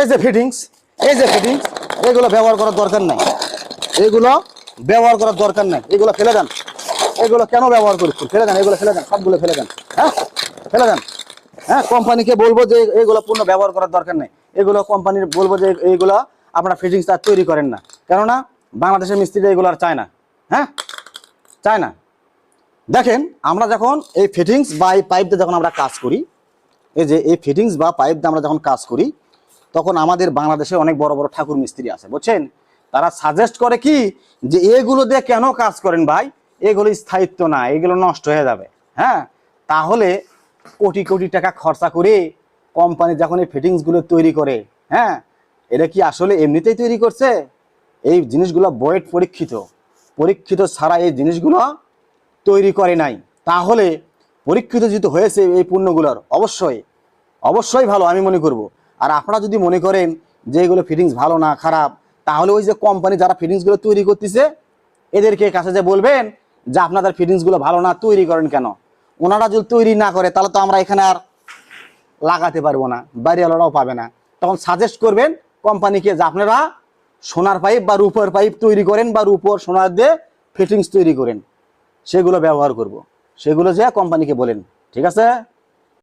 এই যে ফিটিংস এই যে ফিটিংস এগুলো ব্যবহার করার দরকার নাই। এগুলো ব্যবহার করার দরকার নাই। এগুলো ফেলে দেন। এগুলো কেন ব্যবহার করছেন? ফেলে দেন, এগুলো ফেলে দেন, সবগুলো ফেলে দেন। হ্যাঁ? ফেলে দেন। হ্যাঁ? কোম্পানিকে বলব যে এইগুলো পূর্ণ ব্যবহার করার দরকার নেই। এগুলো কোম্পানির বলব যে এইগুলো আপনারা ফিটিংস আর তৈরি করেন না। কেননা বাংলাদেশের মিস্ত্রিরা এগুলো আর চায় না। হ্যাঁ? চায় না। দেখেন, আমরা যখন এই ফিটিংস বা এই পাইপ দিয়ে যখন আমরা কাজ করি, এই যে এই ফিটিংস বা পাইপ দিয়ে আমরা যখন কাজ করি তখন আমাদের বাংলাদেশে অনেক বড় বড় ঠাকুর মিস্ত্রি আছে, বুঝছেন? তারা সাজেস্ট করে কি? যে এগুলো দিয়ে কেন কাজ করেন ভাই? এগুলো স্থায়িত্ব না, এগুলো নষ্ট হয়ে যাবে। হ্যাঁ? তাহলে কোটি কোটি টাকা খরচা করে কোম্পানি যখন এই ফিটিংসগুলো তৈরি করে হ্যাঁ? এটা কি আসলে এমনিতেই তৈরি করছে? এই জিনিসগুলো বয়েট পরীক্ষিত। পরীক্ষিত ছাড়া এই জিনিসগুলো তৈরি করে নাই। তাহলে পরীক্ষিত যেহেতু হয়েছে এই পণ্যগুলোর, অবশ্যই। অবশ্যই ভালো, আমি মনে করব। আর আপনারা যদি মনে করেন যে এগুলো ফিটিংস ভালো না, খারাপ, তাহলে ওই যে কোম্পানি যারা ফিটিংসগুলো তৈরি করতেছে, এদেরকে কাছে যে বলবেন যে আপনাদের ফিটিংসগুলো ভালো না, তৈরি করেন কেন? ওনারা যদি তৈরি না করে, তাহলে তো আমরা এখানে আর লাগাতে পারব না বাড়িওয়ালারাও পাবে না। তখন সাজেস্ট করবেন কোম্পানিকে যে আপনারা সোনার পাইপ বা রূপোর পাইপ তৈরি করেন বা রূপোর সোনার দিয়ে ফিটিংস তৈরি করেন। সেগুলো ব্যবহার করব। সেগুলো যে কোম্পানিকে বলেন, ঠিক আছে?